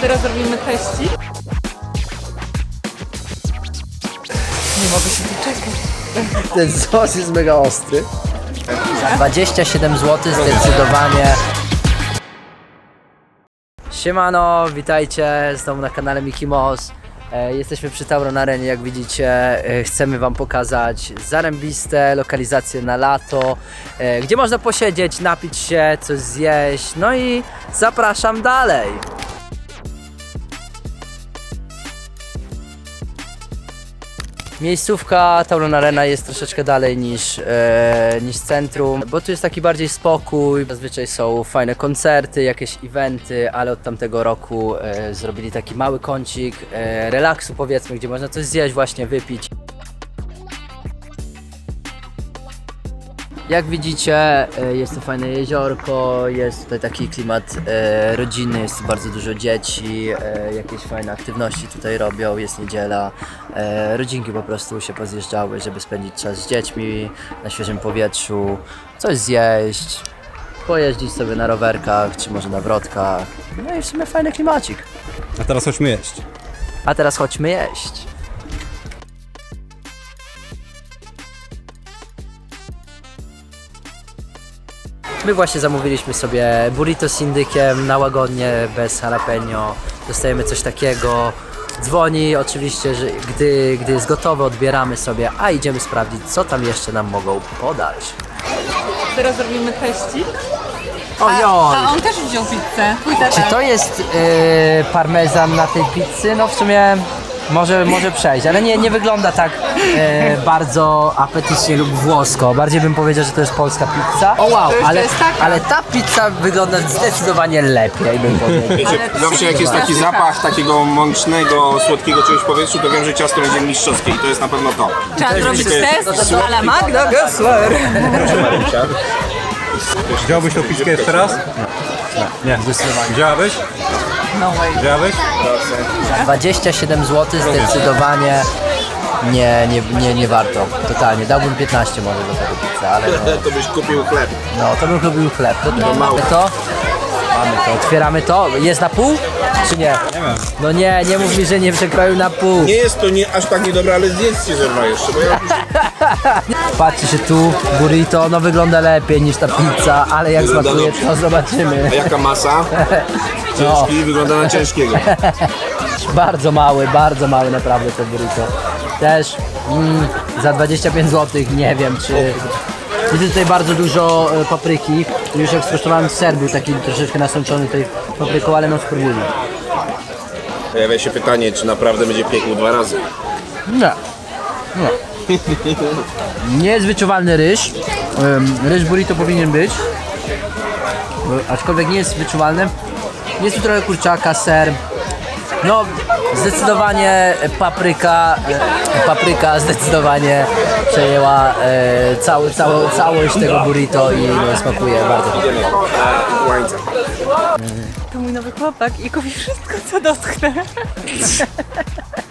Teraz robimy teści. Nie mogę się doczekać. Ten sos jest mega ostry. 27 zł zdecydowanie. Siemano, witajcie znowu na kanale Miki Moss. E, Jesteśmy przy Tauron Arenie, jak widzicie. E, Chcemy Wam pokazać zarębiste lokalizacje na lato, e, gdzie można posiedzieć, napić się, coś zjeść. No i zapraszam dalej. Miejscówka Tauron Arena jest troszeczkę dalej niż, e, niż centrum, bo tu jest taki bardziej spokój. Zazwyczaj są fajne koncerty, jakieś eventy, ale od tamtego roku e, zrobili taki mały kącik e, relaksu powiedzmy, gdzie można coś zjeść, właśnie wypić. Jak widzicie, e, jest to fajne jeziorko, jest tutaj taki klimat e, rodzinny, jest bardzo dużo dzieci, e, jakieś fajne aktywności tutaj robią, jest niedziela. E, rodzinki po prostu się pozjeżdżały, żeby spędzić czas z dziećmi na świeżym powietrzu, coś zjeść, pojeździć sobie na rowerkach, czy może na wrotkach. No i w sumie fajny klimacik. A teraz chodźmy jeść. A teraz chodźmy jeść. My właśnie zamówiliśmy sobie burrito z indykiem na łagodnie, bez jalapeno. Dostajemy coś takiego. Dzwoni oczywiście, że gdy, gdy jest gotowe, odbieramy sobie, a idziemy sprawdzić, co tam jeszcze nam mogą podać. Teraz robimy teści. Ojoj! A on też wziął pizzę. Tata. Czy to jest e, parmezan na tej pizzy? No w sumie może, może przejść, ale nie, nie wygląda tak e, bardzo apetycznie lub włosko. Bardziej bym powiedział, że to jest polska pizza. O wow, ale, jest taka. ale ta pizza wygląda zdecydowanie lepiej, bym powiedział. Wiecie, zawsze jak jest taki zapach takiego mącznego, słodkiego czegoś w powietrzu, to wiem, że ciasto będzie mistrzowskie i to jest na pewno to. Trzeba zrobić test, ale Magda Gessler. Wziąłbyś tą pizzkę jeszcze raz? Nie. Nie. Wzięłabyś? No way. Wzięłabyś? 27 zł zdecydowanie nie, nie, nie, nie warto. Totalnie. Dałbym 15 może za tego pizzę, ale no, To byś kupił chleb. no to bym lubił chleb. To, to mamy to. Mamy to. Otwieramy to. Jest na pół? Czy nie? Nie wiem. No nie, nie mów mi, że nie przekroił na pół. Nie jest to nie, aż tak niedobre, ale zjedzcie ze mną jeszcze, bo ja Patrzcie się tu, burrito, no wygląda lepiej niż ta pizza, ale jak Wygląda smakuje, dobrze. to zobaczymy. A jaka masa? Ciężki, wygląda na ciężkiego. Bardzo mały, bardzo mały naprawdę to burrito. Też mm, za 25 zł, nie wiem czy... Widzę tutaj bardzo dużo e, papryki. Już jak skosztowałem ser był taki troszeczkę nasączony tej papryką, ale no spróbujmy. Pojawia się pytanie, czy naprawdę będzie piekł dwa razy. Nie. Nie. Nie jest wyczuwalny ryż. Ym, Ryż burrito powinien być. Y, Aczkolwiek nie jest wyczuwalny. Jest tu trochę kurczaka, ser. No, zdecydowanie papryka, e, papryka zdecydowanie przejęła e, cały, cały, całość tego burrito i no, smakuje bardzo. To mój nowy chłopak i kupi wszystko, co dotknę.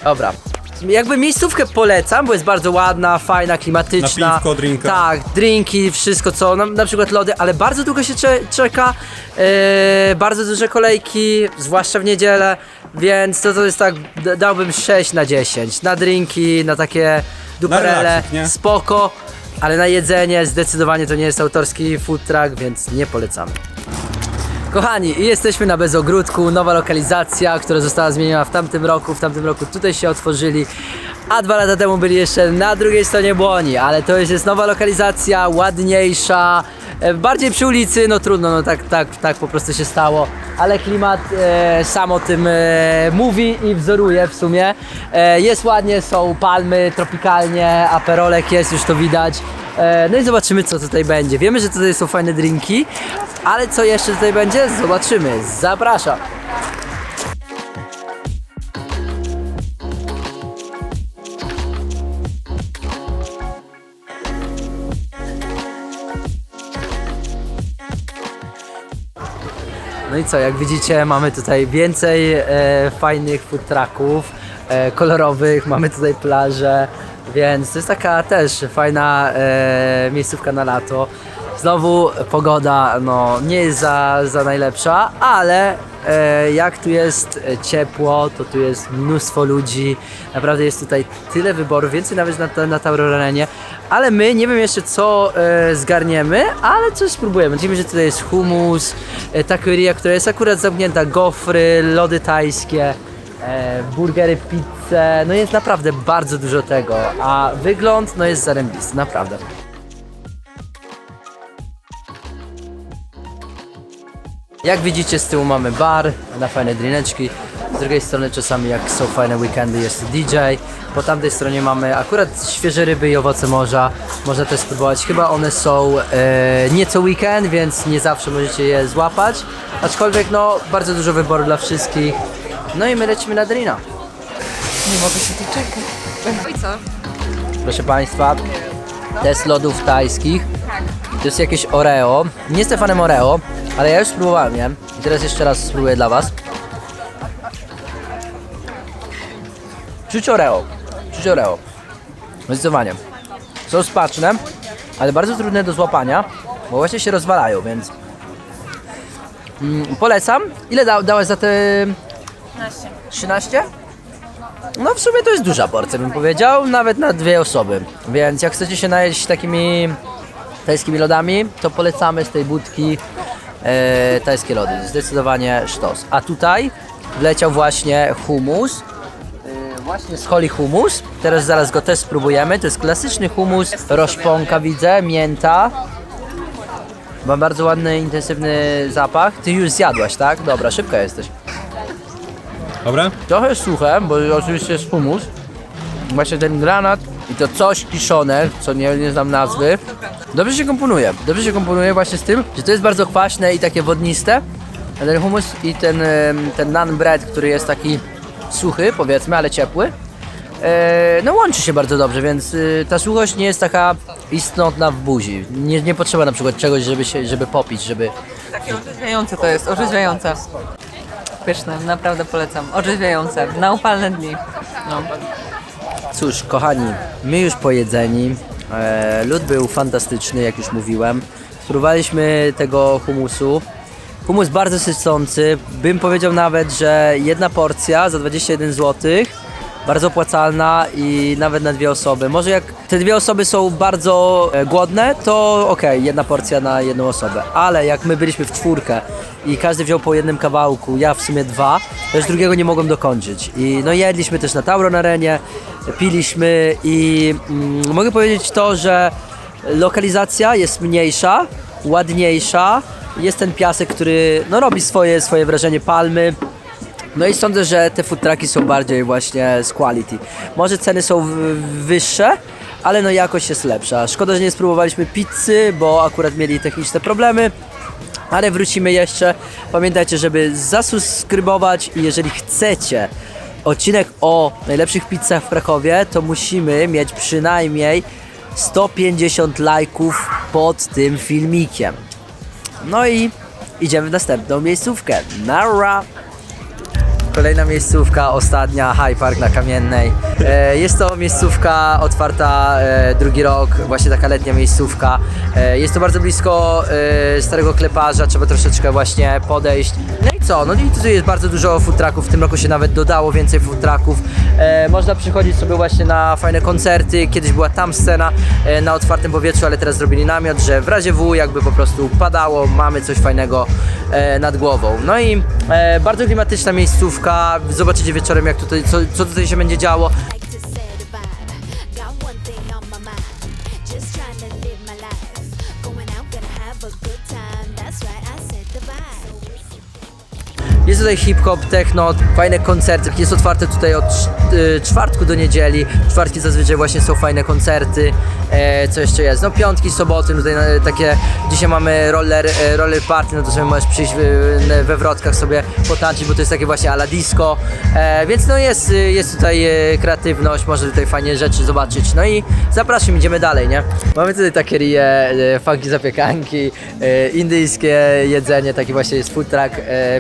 Dobra. Jakby miejscówkę polecam, bo jest bardzo ładna, fajna, klimatyczna. Na piwko, drinka. Tak, drinki, wszystko co, na, na przykład lody, ale bardzo długo się cze czeka, e, bardzo duże kolejki, zwłaszcza w niedzielę, więc to, to jest tak, dałbym 6 na 10. Na drinki, na takie duperele, nie? spoko, ale na jedzenie zdecydowanie to nie jest autorski food truck, więc nie polecamy. Kochani, jesteśmy na Bezogródku, nowa lokalizacja, która została zmieniona w tamtym roku. W tamtym roku tutaj się otworzyli, a dwa lata temu byli jeszcze na drugiej stronie Błoni, ale to już jest nowa lokalizacja, ładniejsza, bardziej przy ulicy, no trudno, no tak, tak, tak po prostu się stało, ale klimat e, sam o tym e, mówi i wzoruje w sumie. E, jest ładnie, są palmy, tropikalnie, aperolek jest, już to widać. E, No i zobaczymy co tutaj będzie. Wiemy, że tutaj są fajne drinki, ale co jeszcze tutaj będzie? Zobaczymy. Zapraszam. No i co, jak widzicie, mamy tutaj więcej e, fajnych food trucków, e, kolorowych, mamy tutaj plażę, więc to jest taka też fajna e, miejscówka na lato. Znowu pogoda no, nie jest za, za najlepsza, ale jak tu jest e, ciepło, to tu jest mnóstwo ludzi. Naprawdę jest tutaj tyle wyborów, więcej nawet na, na Taurorenie. Ale my nie wiem jeszcze co e, zgarniemy, ale coś spróbujemy. Widzimy, że tutaj jest hummus, e, takoria, która jest akurat zamknięta, gofry, lody tajskie, e, burgery, pizze. No jest naprawdę bardzo dużo tego, a wygląd no jest zarębisty, naprawdę. Jak widzicie z tyłu mamy bar na fajne drineczki. Z drugiej strony czasami jak są fajne weekendy jest DJ. Po tamtej stronie mamy akurat świeże ryby i owoce morza. Można też spróbować. Chyba one są e, nieco weekend, więc nie zawsze możecie je złapać. Aczkolwiek no bardzo dużo wyboru dla wszystkich. No i my lecimy na drina. Nie mogę się doczekać. No i co? Proszę Państwa, test lodów tajskich. To jest jakieś Oreo. Nie jestem fanem Oreo, ale ja już spróbowałem, nie? I teraz jeszcze raz spróbuję dla Was. Czuć Oreo. Czuć Oreo. Zdecydowanie. Są spaczne, ale bardzo trudne do złapania, bo właśnie się rozwalają, więc... Mm, polecam. Ile da, dałeś za te... 15. 13? No w sumie to jest duża porcja bym powiedział, nawet na dwie osoby. Więc jak chcecie się najeść takimi tajskimi lodami, to polecamy z tej budki e, tajskie lody. Zdecydowanie sztos. A tutaj wleciał właśnie humus. E, właśnie z Holy Humus. Teraz zaraz go też spróbujemy. To jest klasyczny humus, roszponka widzę, mięta. Ma bardzo ładny, intensywny zapach. Ty już zjadłaś, tak? Dobra, szybka jesteś. Dobre? Trochę jest suche, bo oczywiście jest humus. Właśnie ten granat i to coś kiszone, co nie, nie znam nazwy. Dobrze się komponuje. Dobrze się komponuje właśnie z tym, że to jest bardzo kwaśne i takie wodniste. A ten humus i ten, ten naan bread, który jest taki suchy, powiedzmy, ale ciepły. E, no łączy się bardzo dobrze, więc y, ta suchość nie jest taka istotna w buzi. Nie, nie potrzeba na przykład czegoś, żeby, się, żeby popić, żeby... Takie orzeźwiające to jest, orzeźwiające. Pyszne, naprawdę polecam. Orzeźwiające, na upalne dni. No. Cóż, kochani, my już pojedzeni. E, lód był fantastyczny, jak już mówiłem. Spróbowaliśmy tego humusu. Humus bardzo sycący. Bym powiedział nawet, że jedna porcja za 21 zł. Bardzo opłacalna i nawet na dwie osoby. Może jak te dwie osoby są bardzo e, głodne, to okej, jedna porcja na jedną osobę. Ale jak my byliśmy w czwórkę i każdy wziął po jednym kawałku, ja w sumie dwa, to już drugiego nie mogłem dokończyć. I no jedliśmy też na Tauron Arenie, piliśmy i mm, mogę powiedzieć to, że lokalizacja jest mniejsza, ładniejsza. Jest ten piasek, który no, robi swoje, swoje wrażenie palmy. No i sądzę, że te food są bardziej właśnie z quality. Może ceny są wyższe, ale no jakość jest lepsza. Szkoda, że nie spróbowaliśmy pizzy, bo akurat mieli techniczne problemy. Ale wrócimy jeszcze. Pamiętajcie, żeby zasubskrybować i jeżeli chcecie odcinek o najlepszych pizzach w Krakowie, to musimy mieć przynajmniej 150 lajków pod tym filmikiem. No i idziemy w następną miejscówkę. Nara! Kolejna miejscówka, ostatnia, High Park na Kamiennej. E, jest to miejscówka otwarta e, drugi rok, właśnie taka letnia miejscówka. E, jest to bardzo blisko starego kleparza, trzeba troszeczkę właśnie podejść. No co? No i tutaj jest bardzo dużo food trucków, w tym roku się nawet dodało więcej food trucków. E, można przychodzić sobie właśnie na fajne koncerty, kiedyś była tam scena e, na otwartym powietrzu, ale teraz zrobili namiot, że w razie W jakby po prostu padało, mamy coś fajnego e, nad głową. No i e, bardzo klimatyczna miejscówka, zobaczycie wieczorem jak tutaj, co, co tutaj się będzie działo. Jest tutaj hip-hop, techno, fajne koncerty. Jest otwarte tutaj od y, czwartku do niedzieli. Czwartki zazwyczaj właśnie są fajne koncerty. E, co jeszcze jest? No piątki, soboty, tutaj e, takie, dzisiaj mamy roller, e, roller party, no to sobie możesz przyjść we, wrotkach sobie potańczyć, bo to jest takie właśnie ala disco. E, więc no jest, y, jest tutaj kreatywność, można tutaj fajnie rzeczy zobaczyć. No i zapraszam, idziemy dalej, nie? Mamy tutaj takie rie, funky zapiekanki, indyjskie jedzenie, taki właśnie jest food truck,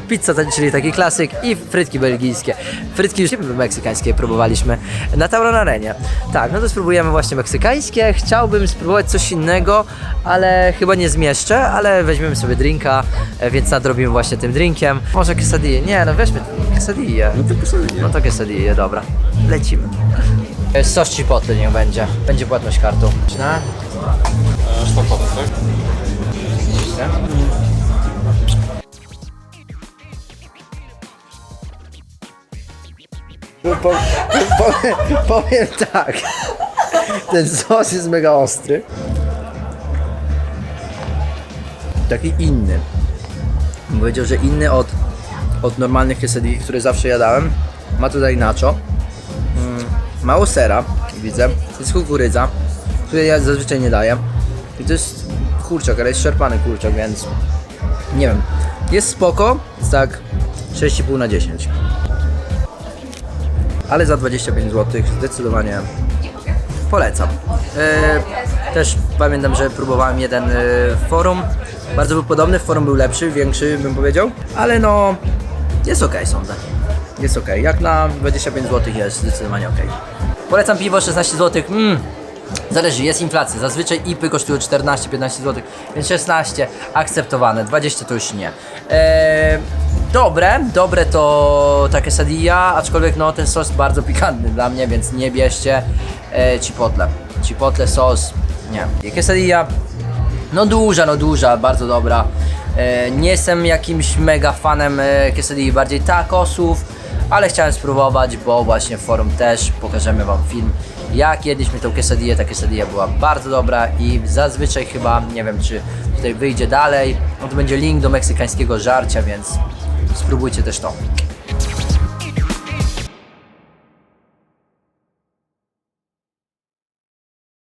pizza, czyli czyli taki klasyk i frytki belgijskie. Frytki już meksykańskie próbowaliśmy na Tauron Arenie. Tak, no to spróbujemy właśnie meksykańskie. Chciałbym spróbować coś innego, ale chyba nie zmieszczę, ale weźmiemy sobie drinka, e, więc nadrobimy właśnie tym drinkiem. Może quesadille? Nie, no weźmy quesadille. No to quesadille. No to quesadille, dobra. Lecimy. E, Sos chipotle niech będzie. Będzie płatność kartą. Na? Sztampową, tak? Po, po, powiem, tak. Ten sos jest mega ostry. Taki inny. Powiedział, że inny od, od normalnych quesadilli, które zawsze jadałem. Ma tutaj nacho. Mm, mało sera, widzę. Jest kukurydza, której ja zazwyczaj nie daję. I to jest kurczak, ale jest szarpany kurczak, więc nie wiem. Jest spoko, jest tak 6,5 na 10 ale za 25 zł zdecydowanie polecam. E, też pamiętam, że próbowałem jeden e, forum. Bardzo był podobny, forum był lepszy, większy bym powiedział, ale no jest ok, sądzę. Jest ok. Jak na 25 zł jest zdecydowanie ok. Polecam piwo 16 zł. Mm. Zależy, jest inflacja. Zazwyczaj IPy kosztują 14-15 zł, więc 16 akceptowane, 20 to już nie. Eee, dobre, dobre to takie sadilla, aczkolwiek no ten sos bardzo pikantny dla mnie, więc nie bierzcie e, chipotle. Chipotle sos, nie. Quesadilla, no duża, no duża, bardzo dobra. E, nie jestem jakimś mega fanem e, quesadilli, bardziej tacosów, ale chciałem spróbować, bo właśnie w forum też pokażemy wam film. Jak jedliśmy tą quesadillę, ta quesadilla była bardzo dobra i zazwyczaj chyba, nie wiem czy tutaj wyjdzie dalej, no to będzie link do meksykańskiego żarcia, więc spróbujcie też to.